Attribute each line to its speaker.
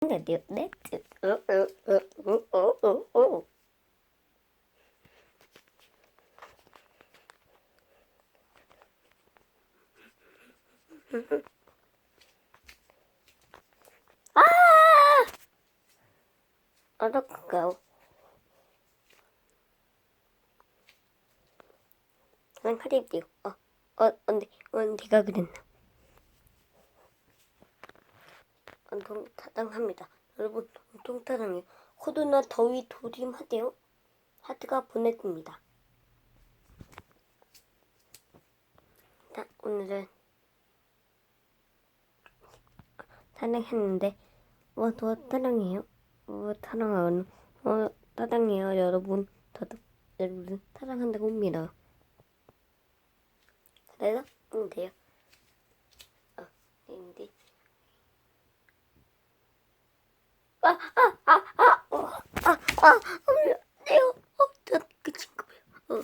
Speaker 1: 네, 네, 네. 어, 어, 어, 어, 어, 어. 아! 어떡해요? 난 카리비요. 어, 어, 언제, 언제가 그랬나? 온통 타당합니다. 여러분, 온통 타당해요. 호두나 더위 조심하세요. 하트가 보냈습니다. 자, 오늘은 타당했는데, 뭐, 더 타당해요? 뭐, 타당하는, 어, 타당해요, 여러분. 저도, 여러분, 타당한다고 봅니다. 그래서, 응, 돼요. 어, 근데, 아, 아, 아, 아, 어, 아, 아, 어, 네요. 어, 저그 친구요. 어,